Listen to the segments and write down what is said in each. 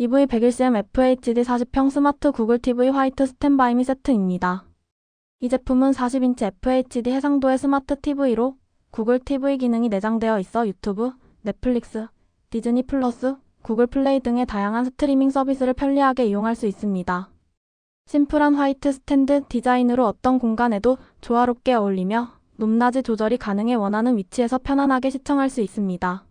EV101cm FHD 40평 스마트 구글 TV 화이트 스탠바이 미 세트입니다. 이 제품은 40인치 FHD 해상도의 스마트 TV로 구글 TV 기능이 내장되어 있어 유튜브, 넷플릭스, 디즈니 플러스, 구글 플레이 등의 다양한 스트리밍 서비스를 편리하게 이용할 수 있습니다. 심플한 화이트 스탠드 디자인으로 어떤 공간에도 조화롭게 어울리며 높낮이 조절이 가능해 원하는 위치에서 편안하게 시청할 수 있습니다.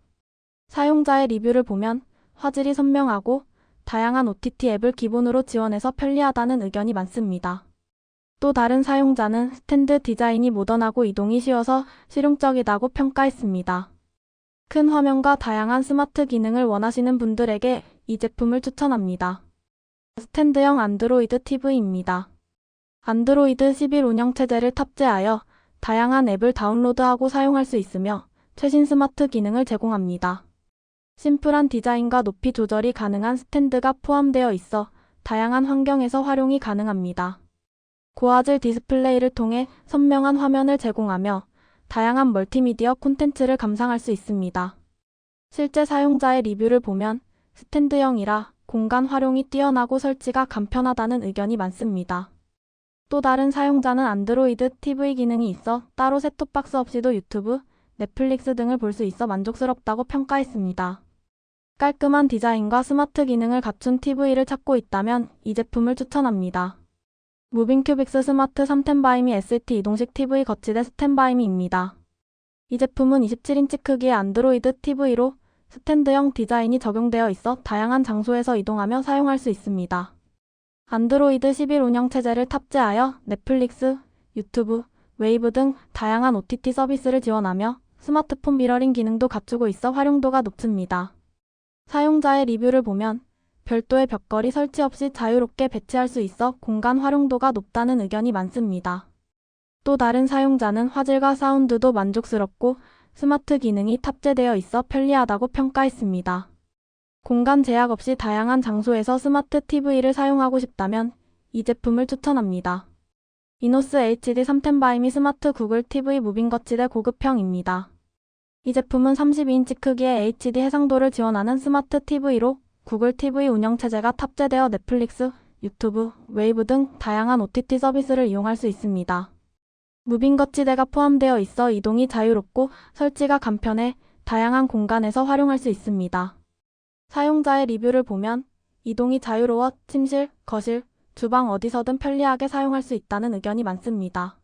사용자의 리뷰를 보면 화질이 선명하고 다양한 OTT 앱을 기본으로 지원해서 편리하다는 의견이 많습니다. 또 다른 사용자는 스탠드 디자인이 모던하고 이동이 쉬워서 실용적이다고 평가했습니다. 큰 화면과 다양한 스마트 기능을 원하시는 분들에게 이 제품을 추천합니다. 스탠드형 안드로이드 TV입니다. 안드로이드 11 운영 체제를 탑재하여 다양한 앱을 다운로드하고 사용할 수 있으며 최신 스마트 기능을 제공합니다. 심플한 디자인과 높이 조절이 가능한 스탠드가 포함되어 있어 다양한 환경에서 활용이 가능합니다. 고화질 디스플레이를 통해 선명한 화면을 제공하며 다양한 멀티미디어 콘텐츠를 감상할 수 있습니다. 실제 사용자의 리뷰를 보면 스탠드형이라 공간 활용이 뛰어나고 설치가 간편하다는 의견이 많습니다. 또 다른 사용자는 안드로이드 TV 기능이 있어 따로 셋톱박스 없이도 유튜브, 넷플릭스 등을 볼 수 있어 만족스럽다고 평가했습니다. 깔끔한 디자인과 스마트 기능을 갖춘 TV를 찾고 있다면 이 제품을 추천합니다. 무빙큐빅스 스마트 3텐바이미 ST 이동식 TV 거치대 스탠바이미입니다. 이 제품은 27인치 크기의 안드로이드 TV로 스탠드형 디자인이 적용되어 있어 다양한 장소에서 이동하며 사용할 수 있습니다. 안드로이드 11 운영 체제를 탑재하여 넷플릭스, 유튜브, 웨이브 등 다양한 OTT 서비스를 지원하며 스마트폰 미러링 기능도 갖추고 있어 활용도가 높습니다. 사용자의 리뷰를 보면 별도의 벽걸이 설치 없이 자유롭게 배치할 수 있어 공간 활용도가 높다는 의견이 많습니다. 또 다른 사용자는 화질과 사운드도 만족스럽고 스마트 기능이 탑재되어 있어 편리하다고 평가했습니다. 공간 제약 없이 다양한 장소에서 스마트 TV를 사용하고 싶다면 이 제품을 추천합니다. 이노스 HD 3텐바이미 스마트 구글 TV 무빙 거치대 고급형입니다. 이 제품은 32인치 크기의 HD 해상도를 지원하는 스마트 TV로 구글 TV 운영 체제가 탑재되어 넷플릭스, 유튜브, 웨이브 등 다양한 OTT 서비스를 이용할 수 있습니다. 무빙 거치대가 포함되어 있어 이동이 자유롭고 설치가 간편해 다양한 공간에서 활용할 수 있습니다. 사용자의 리뷰를 보면 이동이 자유로워 침실, 거실, 주방 어디서든 편리하게 사용할 수 있다는 의견이 많습니다.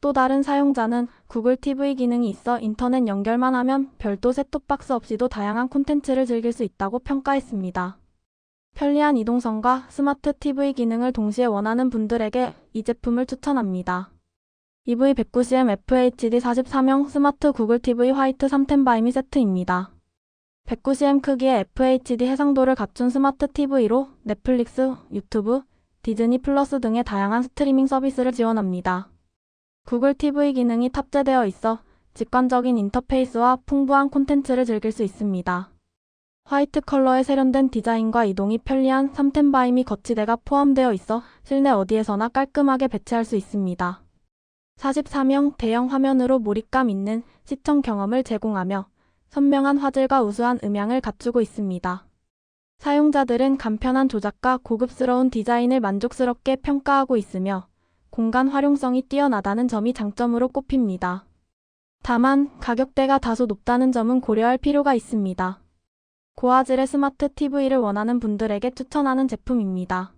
또 다른 사용자는 구글 TV 기능이 있어 인터넷 연결만 하면 별도 셋톱박스 없이도 다양한 콘텐츠를 즐길 수 있다고 평가했습니다. 편리한 이동성과 스마트 TV 기능을 동시에 원하는 분들에게 이 제품을 추천합니다. EV190M FHD 44명 스마트 구글 TV 화이트 3텐 바이미 세트입니다. 190M 크기의 FHD 해상도를 갖춘 스마트 TV로 넷플릭스, 유튜브, 디즈니 플러스 등의 다양한 스트리밍 서비스를 지원합니다. 구글 TV 기능이 탑재되어 있어 직관적인 인터페이스와 풍부한 콘텐츠를 즐길 수 있습니다. 화이트 컬러의 세련된 디자인과 이동이 편리한 3텐바이미 거치대가 포함되어 있어 실내 어디에서나 깔끔하게 배치할 수 있습니다. 44명 대형 화면으로 몰입감 있는 시청 경험을 제공하며 선명한 화질과 우수한 음향을 갖추고 있습니다. 사용자들은 간편한 조작과 고급스러운 디자인을 만족스럽게 평가하고 있으며 공간 활용성이 뛰어나다는 점이 장점으로 꼽힙니다. 다만 가격대가 다소 높다는 점은 고려할 필요가 있습니다. 고화질의 스마트 TV를 원하는 분들에게 추천하는 제품입니다.